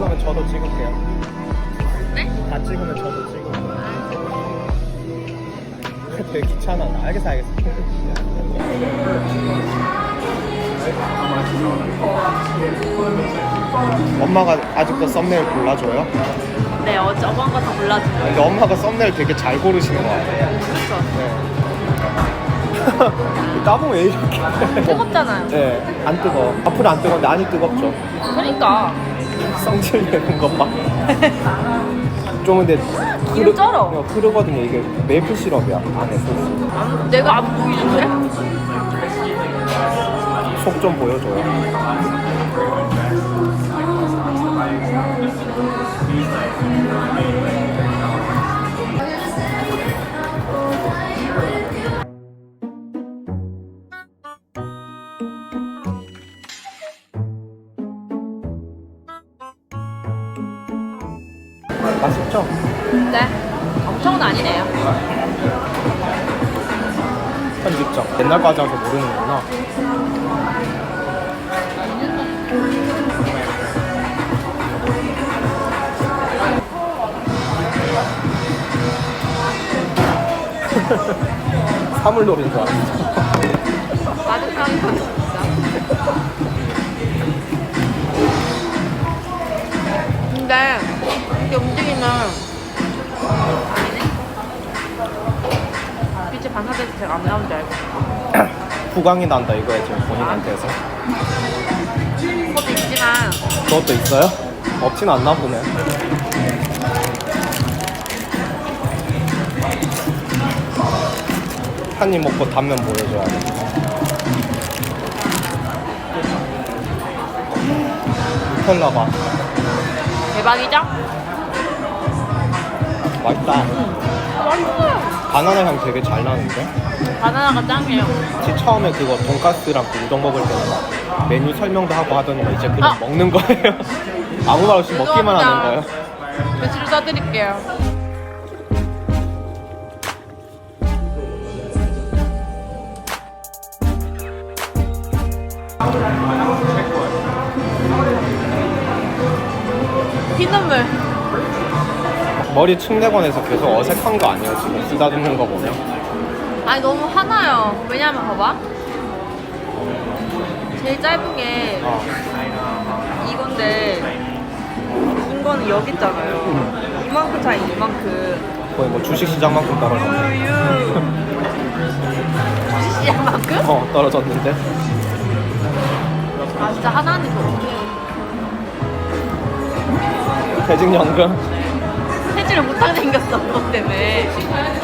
찍으면 저도 찍을게요. 네? 다 찍으면 저도 찍을게요. 되게 귀찮아. 알겠어, 알겠어. 엄마가 아직도 썸네일 골라줘요? 네, 어, 저번 거다 골라주세요. 근데 엄마가 썸네일 되게 잘 고르시는 것 같아요. 그렇죠. 네. 따봉 왜 이렇게? 뜨겁잖아요. 네, 안 뜨거. 앞으로 안 뜨거운데 안이 뜨겁죠. 그러니까. 성질 내는 것 봐. 좀 근데 기름 쩔어. 어, 흐르거든요. 이게 메이플 시럽이야 안에. 안, 내가 안 보이는데? 속 좀 보여줘요. 맛있죠? 네. 엄청은 아니네요. 편집점. 옛날 과자라서 모르는구나. 사물놀이인 줄 알았어. 아니네. 빛이 반사돼서 제가 안 나온 줄 알고. 후광이 난다 이거야 지금 본인한테서. 그것도 있지만 그것도 있어요? 없진 않나 보네. 한 입 먹고 단면 보여줘야 돼. 누텔라가 대박이죠? 맛있다. 바나나 향 되게 잘 나는데? 바나나가 짱이에요. 지 처음에 그거 돈가스랑 그 우동 먹을 때는 막 메뉴 설명도 하고 하더니만 이제 그냥 아! 먹는 거예요. 아무 말 없이 먹기만 하는 죄송합니다. 거예요. 매실 써드릴게요. 머리 측내관에서 계속 어색한 거 아니에요? 지금 쓰다듬는 거 보면. 아니 너무 화나요. 왜냐면 봐봐. 제일 짧은 게 어. 이건데 긴 거는 여기 있잖아요. 이만큼 차이 이만큼. 거의 뭐 주식시장만큼 떨어졌네. 주시시한만큼? 어, 떨어졌는데. 아 진짜 하나는 더 퇴직연금. 해지를 못하게 생겼어 그것 때문에.